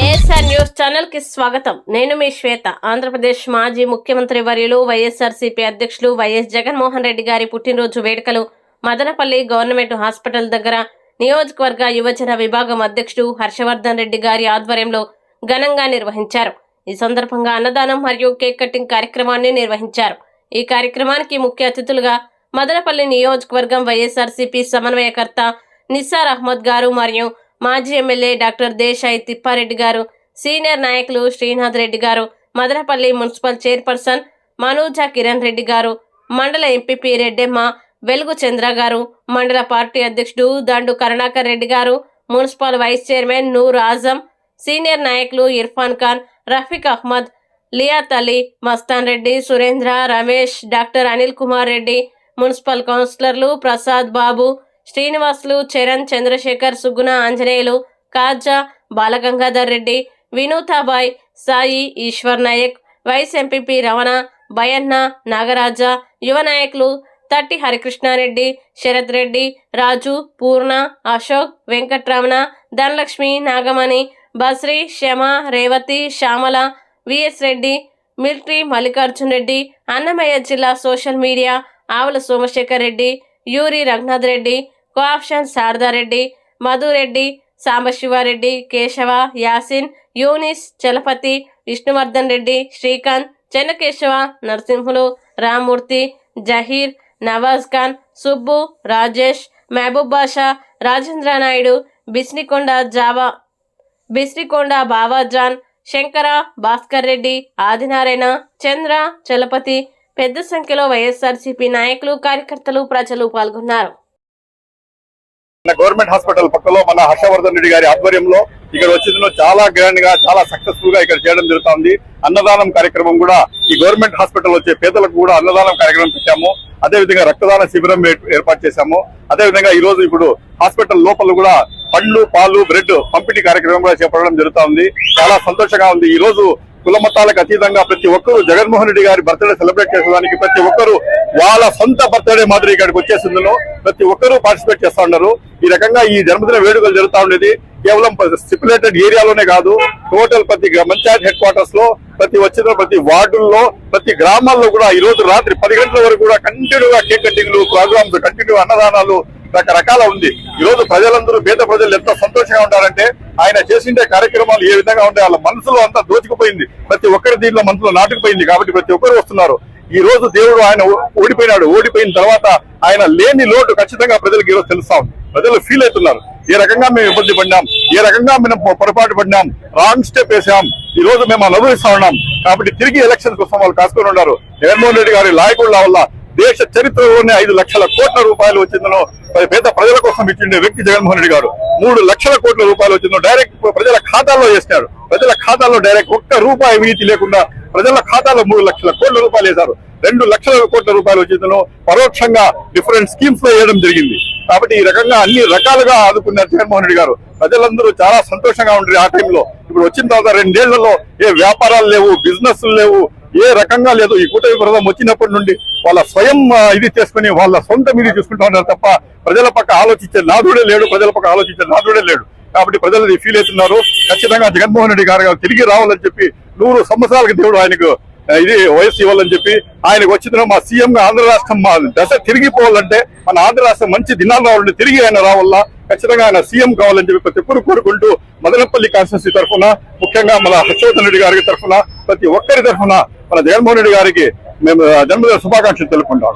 ASR news ఛానల్కి స్వాగతం. నేను మీ శ్వేత. ఆంధ్రప్రదేశ్ మాజీ ముఖ్యమంత్రి వర్యులు వైఎస్ఆర్సీపీ అధ్యక్షులు వైఎస్ జగన్మోహన్ రెడ్డి గారి పుట్టినరోజు వేడుకలు మదనపల్లి గవర్నమెంట్ హాస్పిటల్ దగ్గర నియోజకవర్గ యువజన విభాగం అధ్యక్షుడు హర్షవర్ధన్ రెడ్డి గారి ఆధ్వర్యంలో ఘనంగా నిర్వహించారు. ఈ సందర్భంగా అన్నదానం మరియు కేక్ కటింగ్ కార్యక్రమాన్ని నిర్వహించారు. ఈ కార్యక్రమానికి ముఖ్య అతిథులుగా మదనపల్లి నియోజకవర్గం వైఎస్ఆర్సీపీ సమన్వయకర్త నిస్సార్ అహ్మద్ గారు మరియు మాజీ ఎమ్మెల్యే డాక్టర్ దేశాయి తిప్పారెడ్డి గారు సీనియర్ నాయకులు శ్రీనాథ్ రెడ్డి గారు మదనపల్లి మున్సిపల్ చైర్పర్సన్ మనూజా కిరణ్ రెడ్డి గారు మండల ఎంపీపీ రెడ్డెమ్మ వెలుగు చంద్ర గారు మండల పార్టీ అధ్యక్షుడు Dandu Karunakar Reddy garu municipal vice chairman Noor Azam senior నాయకులు ఇర్ఫాన్ ఖాన్ రఫీక్ అహ్మద్ లియాత్ అలీ మస్తాన్ రెడ్డి సురేంద్ర రమేష్ డాక్టర్ అనిల్ కుమార్ రెడ్డి మున్సిపల్ కౌన్సిలర్లు ప్రసాద్ బాబు శ్రీనివాసులు చరణ్ చంద్రశేఖర్ సుగుణ ఆంజనేయులు కాజా బాలగంగాధర్ రెడ్డి వినూతాబాయ్ సాయి ఈశ్వర్ నాయక్ వైస్ ఎంపీపీ రమణ బయన్న నాగరాజ యువ నాయకులు తట్టి హరికృష్ణారెడ్డి శరత్ రెడ్డి రాజు పూర్ణ అశోక్ వెంకట్రమణ ధనలక్ష్మి నాగమణి బస్రీ శమ రేవతి శ్యామల విఎస్ రెడ్డి మిలిటరీ మల్లికార్జున్ రెడ్డి అన్నమయ్య జిల్లా social media Avula Somasekhar Reddy Yuri Raghunath Reddy cooption Sharada Reddy Madhu Reddy Sambasiva Reddy Kesava Yasin Younis Chalapathi Vishnuvardhan Reddy Srikanth Chennakesava Narasimhulu Rammurthy Zaheer Nawaz Khan Subbu Rajesh Mahaboob Basha Rajendra Naidu Bisnikonda Jawa Bisnikonda Bavajan Shankara Bhaskar Reddy Adinarayana Chandra Chalapathi పెద్ద సంఖ్యలో వైఎస్ఆర్సీపీ నాయకులు కార్యకర్తలు ప్రజలు పాల్గొన్నారు. మన government hospital పక్కలో మన హర్షవర్ధన్ రెడ్డి గారి ఆధ్వర్యంలో ఇక్కడ వచ్చిందో చాలా గ్రాండ్గా చాలా సక్సెస్ఫుల్గా ఇక్కడ చేయడం జరుగుతుంది. అన్నదానం కార్యక్రమం కూడా ఈ గవర్నమెంట్ హాస్పిటల్ వచ్చే పేదలకు కూడా అన్నదానం కార్యక్రమం పెట్టాము. అదే విధంగా రక్తదాన శిబిరం ఏర్పాటు చేశాము. అదే విధంగా ఈ రోజు ఇప్పుడు హాస్పిటల్ లోపల కూడా పండ్లు పాలు బ్రెడ్ పంపిణీ కార్యక్రమం కూడా చేపట్టడం జరుగుతుంది. చాలా సంతోషంగా ఉంది. ఈ రోజు కుల మతాలకు అతీతంగా ప్రతి ఒక్కరూ జగన్మోహన్ రెడ్డి గారి బర్త్డే సెలబ్రేట్ చేసేదానికి ప్రతి ఒక్కరూ వాళ్ళ సొంత బర్త్డే మాదిరి ఇక్కడికి వచ్చేసిందను ప్రతి ఒక్కరూ పార్టిసిపేట్ చేస్తా ఉన్నారు. ఈ రకంగా ఈ జన్మదిన వేడుకలు జరుగుతా ఉండేది. కేవలం స్టిపులేటెడ్ ఏరియాలోనే కాదు టోటల్ ప్రతి పంచాయత్ హెడ్ క్వార్టర్స్లో ప్రతి వచ్చిన ప్రతి వార్డుల్లో ప్రతి గ్రామాల్లో కూడా ఈ రోజు రాత్రి పది గంటల వరకు కూడా కంటిన్యూగా కేక్ కటింగ్లు ప్రోగ్రామ్స్ కంటిన్యూ అన్నదానాలు రకరకాల ఉంది. ఈ రోజు ప్రజలందరూ పేద ప్రజలు ఎంత సంతోషంగా ఉంటారంటే ఆయన చేసిండే కార్యక్రమాలు ఏ విధంగా ఉంటాయి వాళ్ళ మనసులో అంతా దోచుకుపోయింది. ప్రతి ఒక్కరి దీంట్లో మనసులో నాటుకుపోయింది కాబట్టి ప్రతి ఒక్కరు వస్తున్నారు. ఈ రోజు దేవుడు ఆయన ఓడిపోయినాడు. ఓడిపోయిన తర్వాత ఆయన లేని లోటు ఖచ్చితంగా ప్రజలకు ఈరోజు తెలుస్తా ఉంది. ప్రజలు ఫీల్ అవుతున్నారు. ఏ రకంగా మేము ఇబ్బంది పడినాం? ఏ రకంగా మేము పొరపాటు పడినాం? రాంగ్ స్టెప్ వేసాం ఈ రోజు మేము అనుభవిస్తా ఉన్నాం. కాబట్టి తిరిగి ఎలక్షన్ కోసం వాళ్ళు కాసుకొని ఉన్నారు. జగన్మోహన్ రెడ్డి గారి నాయకుల వల్ల దేశ చరిత్రలోనే ఐదు లక్షల కోట్ల రూపాయలు వచ్చిందనో మరి పేద ప్రజల కోసం ఇచ్చిండే వ్యక్తి జగన్మోహన్ రెడ్డి గారు. మూడు లక్షల కోట్ల రూపాయలు వచ్చిందో డైరెక్ట్ ప్రజల ఖాతాల్లో వేసినారు. ప్రజల ఖాతాల్లో డైరెక్ట్ ఒక్క రూపాయి అవినీతి లేకుండా ప్రజల ఖాతాలో మూడు లక్షల కోట్ల రూపాయలు వేశారు. రెండు లక్షల కోట్ల రూపాయలు వచ్చిందనో పరోక్షంగా డిఫరెంట్ స్కీమ్స్లో వేయడం జరిగింది. కాబట్టి ఈ రకంగా అన్ని రకాలుగా ఆదుకున్నారు జగన్మోహన్ రెడ్డి గారు. ప్రజలందరూ చాలా సంతోషంగా ఉండరు ఆ టైంలో. ఇప్పుడు వచ్చిన తర్వాత రెండేళ్ళలో ఏ వ్యాపారాలు లేవు బిజినెస్ లేవు ఏ రకంగా లేదు. ఈ కూటమి ప్రభుత్వం వచ్చినప్పటి నుండి వాళ్ళ స్వయం ఇది చేసుకుని వాళ్ళ సొంత ఇది చూసుకుంటా ఉన్నారు తప్ప ప్రజల పక్క ఆలోచించే నాదుడే లేడు ప్రజల పక్క ఆలోచించే నాదుడే లేడు. కాబట్టి ప్రజలు ఫీల్ అవుతున్నారు. ఖచ్చితంగా జగన్మోహన్ రెడ్డి గారు తిరిగి రావాలని చెప్పి నూరు సంవత్సరాలకు దేవుడు ఆయనకు ఇది వయస్సు ఇవ్వాలని చెప్పి ఆయనకు వచ్చిన మా సీఎం గా ఆంధ్ర రాష్ట్రం మా దశ తిరిగిపోవాలంటే మన ఆంధ్ర రాష్ట్రం మంచి దినాలు రావాలంటే తిరిగి ఆయన రావాలా? ఖచ్చితంగా ఆయన సీఎం కావాలని చెప్పి ప్రతి ఒక్కరు కోరుకుంటూ మదనపల్లి కాన్స్టిట్యూన్సీ తరఫున ముఖ్యంగా మన హర్షవర్ధన్ రెడ్డి గారి తరఫున ప్రతి ఒక్కరి తరఫున మన జగన్మోహన్ రెడ్డి గారికి మేము జన్మదిన శుభాకాంక్షలు తెలుపుకుంటాం.